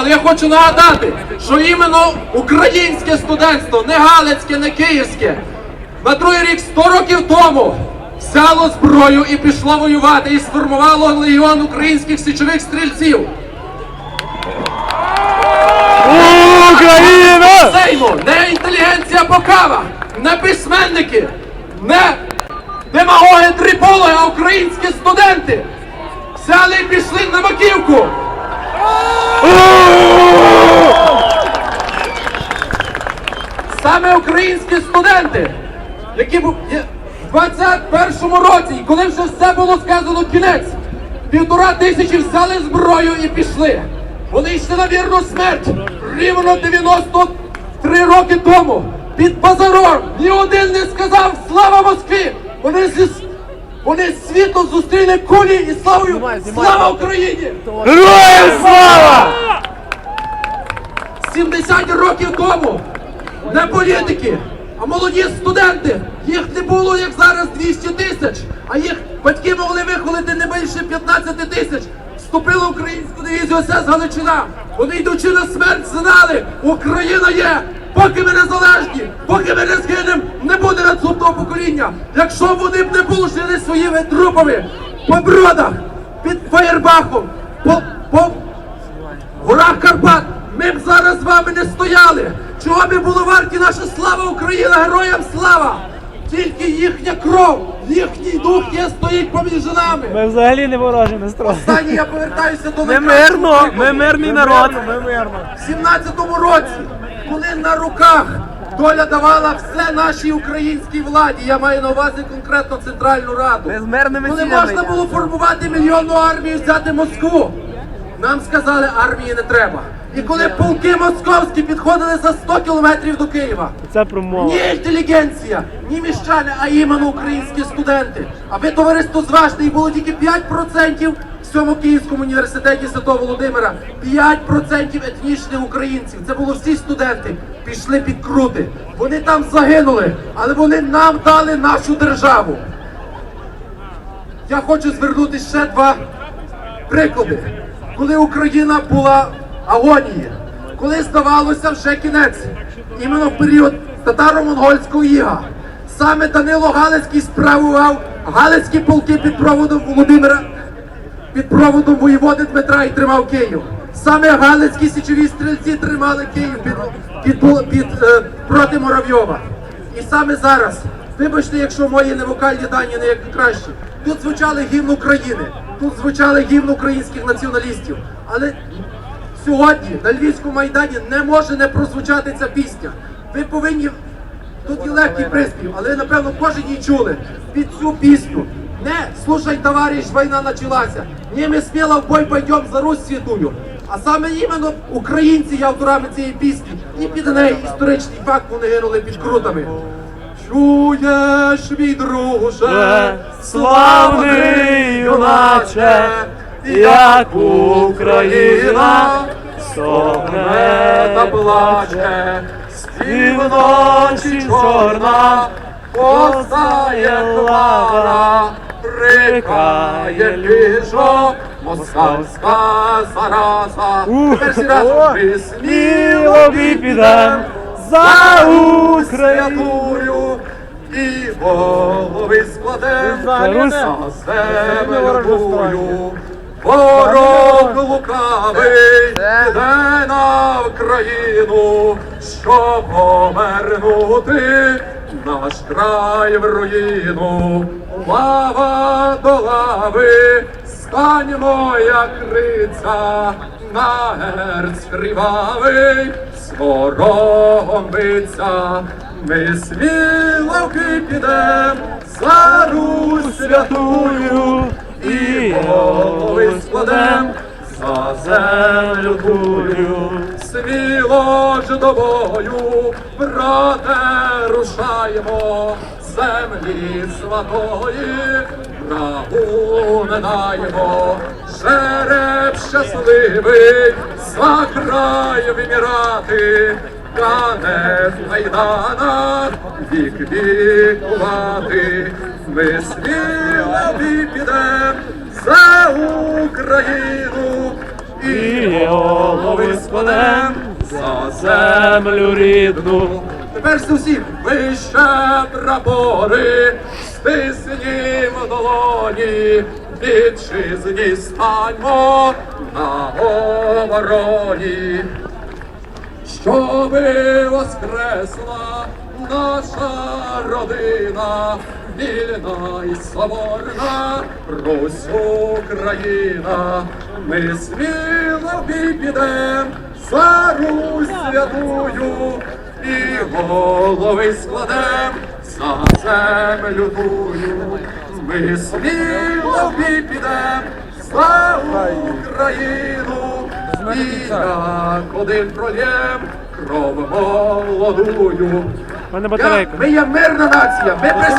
але я хочу нагадати, що іменно українське студентство, не галицьке, не київське, на другий рік 100 років тому взяло зброю і пішло воювати, і сформувало легіон українських січових стрільців. Україна! Сейму, не інтелігенція покава, не письменники, не демагоги трипологи, а українські студенти взяли і пішли на маківку. Саме українські студенти, які в 21-му році, і коли вже все було сказано кінець, півтора тисячі взяли зброю і пішли. Вони йшли на вірну смерть рівно 93 роки тому. Під базаром ні один не сказав слава Москві! Вони зі вони світло зустріли кулі і славою! Слава Україні! Героям слава! 70 років тому не політики, а молоді студенти. Їх не було як зараз 200 тисяч, а їх батьки могли вихвалити не більше 15 тисяч. Вступили в українську дивізію СС Галичина. Вони йдучи на смерть, знали, Україна є. Поки ми незалежні, поки ми не згинемо, не буде наступного покоління. Якщо вони б не положили своїми трупами по бродах, під Фаєрбахом, по, по горах Карпат, ми б зараз з вами не стояли. Чого би було варті наша слава Україна, героям слава! Тільки їхня кров, їхній дух є стоїть поміж нами. Ми взагалі не ворожі настроєні. Останнє я повертаюся до Ми мирно, ми мирний народ. Ми мирно. В 17-му році, коли на руках доля давала все нашій українській владі, я маю на увазі конкретно Центральну Раду. Ми з мирними Коли можна було формувати мільйонну армію, взяти Москву, нам сказали, армії не треба. І коли полки московські підходили за 100 кілометрів до Києва, Це промова. ні інтелігенція, ні міщани, а іменно українські студенти. Аби товариство зважне і було тільки 5% в цьому Київському університеті Святого Володимира. 5% етнічних українців. Це було всі студенти. Пішли під крути. Вони там загинули, але вони нам дали нашу державу. Я хочу звернути ще два приклади. Коли Україна була агонії, коли здавалося вже кінець, іменно в період татаро-монгольського іга, саме Данило Галицький справував Галицькі полки під проводом Володимира, під проводом воєводи Дмитра і тримав Київ. Саме Галицькі січові стрільці тримали Київ під, під, під, під, е, проти Муравйова. І саме зараз, вибачте, якщо мої невокальні дані не як кращі, тут звучали гімн України, тут звучали гімн українських націоналістів. Але сьогодні на Львівському майдані не може не прозвучати ця пісня. Ви повинні Тут є легкий приспів, але напевно кожен її чули. Під цю пісню. Не слушай, товариш, війна почалася. Не ми сміло в бой пойдем за Русь святую. А саме іменно українці є авторами цієї пісні. І під неї історичний факт вони гинули під крутами. Чуєш, мій друже, славний юначе, як Україна стогне та плаче, з півночі чорна постає лава, рикає ліжо, москальська зараза. Тепер всі разом ми Сміло підем за Україну. І голови складем За землю бою. Ворог лукавий іде на Україну, щоб повернути наш край в руїну. Лава до лави, станьмо, як криця, на герць кривавий, з ворогом биться. Ми сміло підем за Русь святую. І голови складем за землю тую. Сміло ж до бою, брате, рушаємо, землі святої, врагу не даємо, жереб щасливий, за край вимірати, Кане в майданах вік вікувати, ми сміло підем за Україну і голови складем за землю рідну. Тепер з усіх вище прапори, в долоні, вітчизні станьмо на обороні. Щоби воскресла наша родина, вільна і соборна Русь Україна, ми сміло підем за Русь святую і голови складем за землю тую. Ми сміло підем за Україну і як один пролєм кров молодую. Мене батарейка. ми є мирна нація. Ми прис...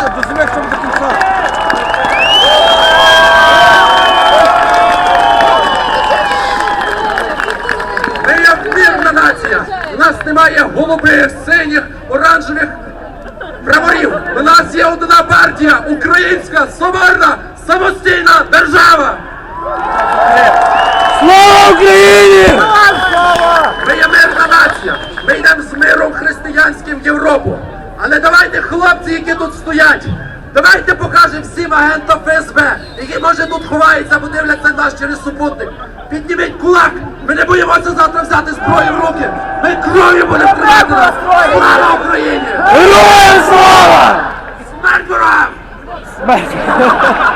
Ми є мирна нація. У нас немає голубих, синіх, оранжевих прапорів. У нас є одна партія, українська, соборна, самостійна держава. Слава Україні! Ми є мирна нація. Ми йдемо з миром християнським в Європу. Але давайте, хлопці, які тут стоять, давайте покажемо всім агентам ФСБ, які може тут ховаються бо дивляться нас через супутник. Підніміть кулак! Ми не боїмося завтра взяти зброю в руки! Ми кров'ю будемо тримати нас! Слава Україні! Героям слава! Смерть ворогам! Смерть!